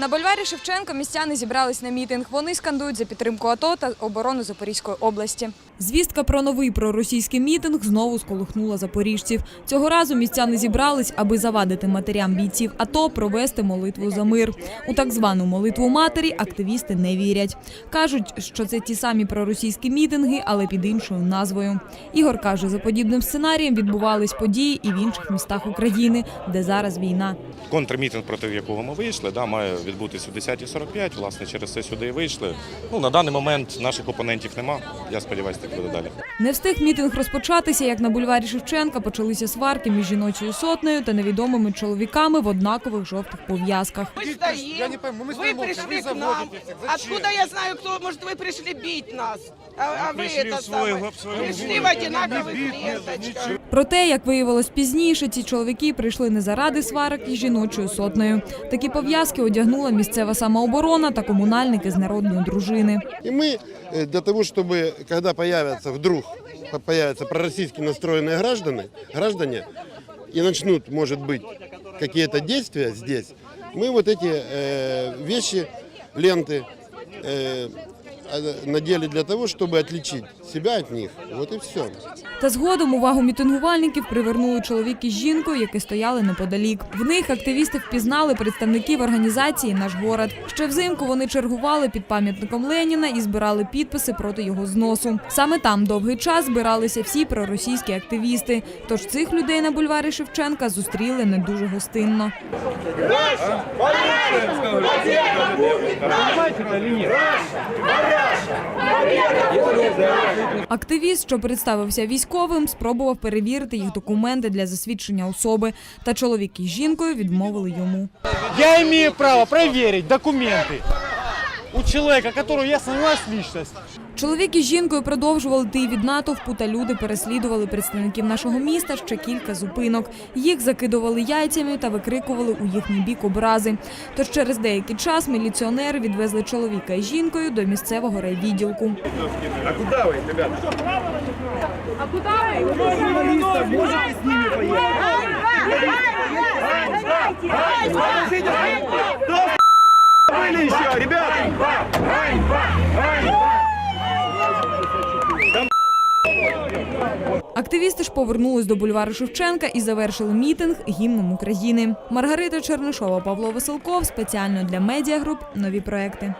На бульварі Шевченко містяни зібрались на мітинг. Вони скандують за підтримку АТО та оборону Запорізької області. Звістка про новий проросійський мітинг знову сколихнула запоріжців. Цього разу містяни зібрались, аби завадити матерям бійців АТО провести молитву за мир. У так звану молитву матері активісти не вірять. Кажуть, що це ті самі проросійські мітинги, але під іншою назвою. Ігор каже, за подібним сценарієм відбувались події і в інших містах України, де зараз війна. Контрмітинг, проти якого ми вийшли, да, має відбутися о 10.45. Власне, через це сюди і вийшли. Ну, на даний момент наших опонентів нема. Я сподіваюся, так буде далі. Не встиг мітинг розпочатися, як на бульварі Шевченка почалися сварки між жіночою сотнею та невідомими чоловіками в однакових жовтих пов'язках. Мы стоим, Я не пойму, мы вы стоим молча, пришли вы к нам. заводите всех. Зачем? Откуда я знаю, кто, может, вы пришли бить нас? А, а вы пришли это в свой- самое, в своем пришли в городе. одинаковых ленточках. Проте, як виявилось пізніше, ці чоловіки прийшли не заради сварок із жіночою сотнею. Такі пов'язки одягнула місцева самооборона та комунальники з народної дружини. И мы э, для того, чтобы, когда появятся вдруг по- появятся пророссийски настроенные граждане, граждане и начнут, может быть, какие-то действия здесь, мы вот эти э, вещи, ленты э, надели для того, чтобы отличить себя от них. Вот и все. Та згодом увагу мітингувальників привернули чоловік із жінкою, які стояли неподалік. В них активісти впізнали представників організації Наш город. Ще взимку вони чергували під пам'ятником Леніна і збирали підписи проти його зносу. Саме там довгий час збиралися всі проросійські активісти. Тож цих людей на бульварі Шевченка зустріли не дуже гостинно. Активіст, що представився військовим, спробував перевірити їх документи для засвідчення особи. Та чоловік із жінкою відмовили йому. Я маю право перевірити документы у человека, которого я сомневаюсь личность. Чоловік із жінкою продовжували йти від натовпу, та люди переслідували представників нашого міста ще кілька зупинок. Їх закидували яйцями та викрикували у їхній бік образи. Тож через деякий час міліціонери відвезли чоловіка із жінкою до місцевого райвідділку. Активісти ж повернулись до бульвару Шевченка і завершили мітинг гімном України. Маргарита Чернишова, Павло Василков спеціально для медіагруп нові проекти.